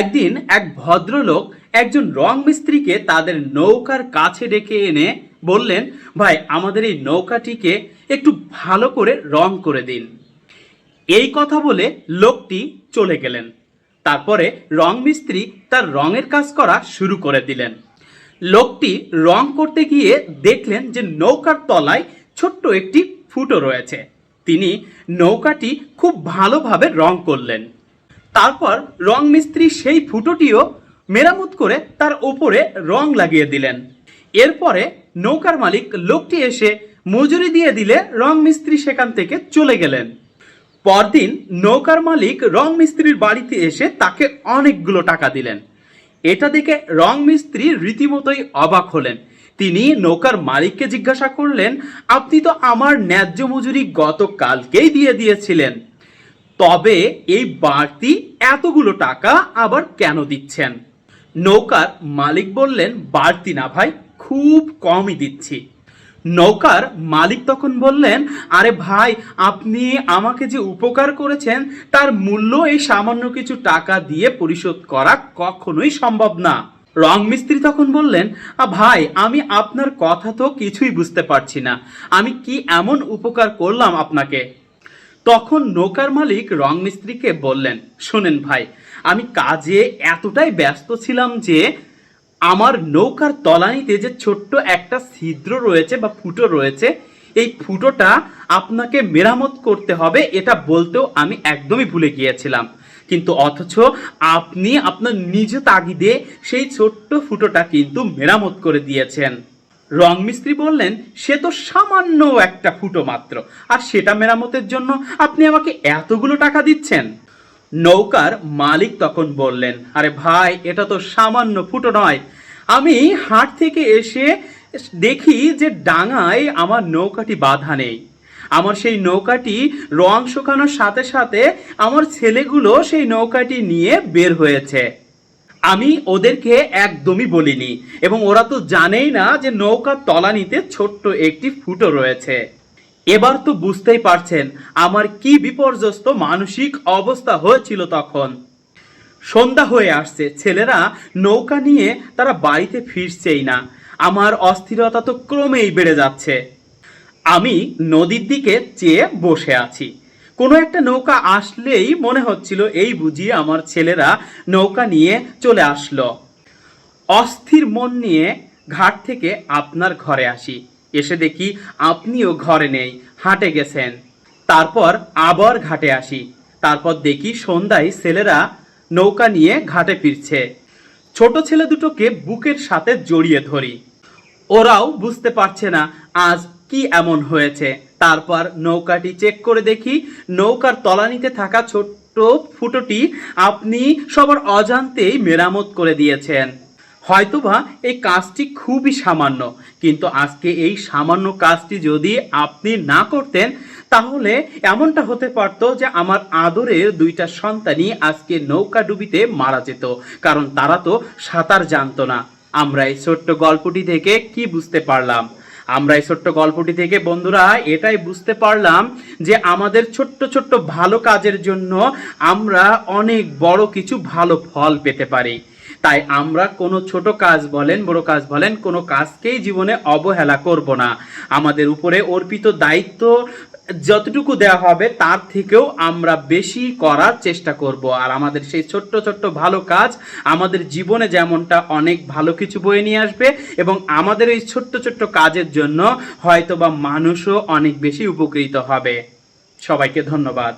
একদিন এক ভদ্রলোক একজন রং মিস্ত্রিকে তাদের নৌকার কাছে ডেকে এনে বললেন, ভাই, আমাদের এই নৌকাটিকে একটু ভালো করে রং করে দিন। এই কথা বলে লোকটি চলে গেলেন। তারপরে রং মিস্ত্রি তার রঙের কাজ করা শুরু করে দিলেন। লোকটি রং করতে গিয়ে দেখলেন যে নৌকার তলায় ছোট্ট একটি ফুটো রয়েছে। তিনি নৌকাটি খুব ভালোভাবে রং করলেন। তারপর রং মিস্ত্রি সেই ফুটোটিও মেরামত করে তার ওপরে রং লাগিয়ে দিলেন। এরপরে নৌকার মালিক লোকটি এসে মজুরি দিয়ে দিলে রং মিস্ত্রি সেখান থেকে চলে গেলেন। পরদিন নৌকার মালিক রং মিস্ত্রির বাড়িতে এসে তাকে অনেকগুলো টাকা দিলেন। এটা দেখে রং মিস্ত্রি রীতিমতোই অবাক হলেন। তিনি নৌকার মালিককে জিজ্ঞাসা করলেন, আপনি তো আমার ন্যায্য মজুরি গতকালকেই দিয়ে দিয়েছিলেন। তবে এই বাড়তি এতগুলো টাকা আবার কেন দিচ্ছেন? নৌকার মালিক বললেন, বাড়তি না ভাই, খুব কমই দিচ্ছি। নৌকার মালিক তখন বললেন, আরে ভাই, আপনি আমাকে যে উপকার করেছেন, তার মূল্য এই সামান্য কিছু টাকা দিয়ে পরিশোধ করা কখনোই সম্ভব না। রং মিস্ত্রি তখন বললেন ভাই, আমি আপনার কথা তো কিছুই বুঝতে পারছি না। আমি কি এমন উপকার করলাম আপনাকে? তখন নৌকার মালিক রং মিস্ত্রিকে বললেন, শোনেন ভাই, আমি কাজে এতটাই ব্যস্ত ছিলাম যে আমার নৌকার তলানিতে যে ছোট্ট একটা ছিদ্র রয়েছে বা ফুটো রয়েছে, এই ফুটোটা আপনাকে মেরামত করতে হবে, এটা বলতেও আমি একদমই ভুলে গিয়েছিলাম। কিন্তু অথচ আপনি আপনার নিজ তাগিদে সেই ছোট্ট ফুটোটা কিন্তু মেরামত করে দিয়েছেন। রং মিস্ত্রি বললেন, সে তো সামান্য একটা ফুটো মাত্র। আর সেটা মেরামতের জন্য আপনি আমাকে এতগুলো টাকা দিচ্ছেন? নৌকার মালিক তখন বললেন, আরে ভাই, এটা তো সামান্য ফুটো নয়। আমি হাট থেকে এসে দেখি যে ডাঙায় আমার নৌকাটি বাধা নেই। আমার সেই নৌকাটি রং শুকানোর সাথে সাথে আমার ছেলেগুলো সেই নৌকাটি নিয়ে বের হয়েছে। আমি ওদেরকে একদমই বলিনি। এবং ওরা তো জানেই না যে নৌকার তলানিতে ছোট্ট একটি ফুটো রয়েছে। এবার তো বুঝতেই পারছেন আমার কি বিপর্যস্ত মানসিক অবস্থা হয়েছিল তখন। সন্ধ্যা হয়ে আসছে, ছেলেরা নৌকা নিয়ে তারা বাড়িতে ফিরছেই না। আমার অস্থিরতা তো ক্রমেই বেড়ে যাচ্ছে। আমি নদীর দিকে চেয়ে বসে আছি। কোনো একটা নৌকা আসলেই মনে হচ্ছিল, এই বুঝি আমার ছেলেরা নৌকা নিয়ে চলে আসলো। অস্থির মন নিয়ে ঘাট থেকে আপনার ঘরে আসি। এসে দেখি আপনিও ঘরে নেই, হাটে গেছেন। তারপর আবার ঘাটে আসি। তারপর দেখি সন্ধ্যায় ছেলেরা নৌকা নিয়ে ঘাটে ফিরছে। ছোট ছেলে দুটোকে বুকের সাথে জড়িয়ে ধরি। ওরাও বুঝতে পারছে না, আজ কি এমন হয়েছে? তারপর নৌকাটি চেক করে দেখি। নৌকার তলানিতে থাকা ছোট্ট ফুটোটি আপনি সবার অজান্তেই মেরামত করে দিয়েছেন। হয়তোবা এই কাজটি খুবই সামান্য, কিন্তু আজকে এই সামান্য কাজটি যদি আপনি না করতেন, তাহলে এমনটা হতে পারত যে আমার আদরের দুইটা সন্তানই আজকে নৌকা ডুবিতে মারা যেত, কারণ তারা তো সাঁতার জানতো না। আমরা এই ছোট্ট গল্পটি থেকে কি বুঝতে পারলাম? আমরা এই ছোট্ট গল্পটি থেকে বন্ধুরা এটাই বুঝতে পারলাম যে আমাদের ছোট্ট ছোট্ট ভালো কাজের জন্য আমরা অনেক বড় কিছু ভালো ফল পেতে পারি। তাই আমরা কোনো ছোট কাজ বলেন, বড় কাজ বলেন, কোনো কাজকেই জীবনে অবহেলা করব না। আমাদের উপরে অর্পিত দায়িত্ব যতটুকু দেওয়া হবে, তার থেকেও আমরা বেশি করার চেষ্টা করব। আর আমাদের সেই ছোট্ট ছোট্ট ভালো কাজ আমাদের জীবনে যেমনটা অনেক ভালো কিছু বয়ে নিয়ে আসবে এবং আমাদের এই ছোট্ট ছোট্ট কাজের জন্য হয়তোবা মানুষও অনেক বেশি উপকৃত হবে। সবাইকে ধন্যবাদ।